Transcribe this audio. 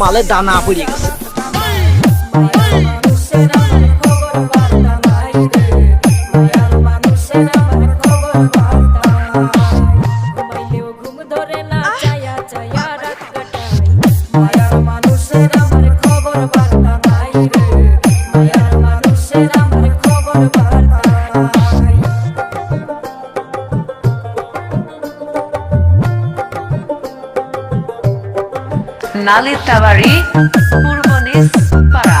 মালের দানা পড়ে গেছে। নালিতাবাড়ি পূর্বনিস পাড়া।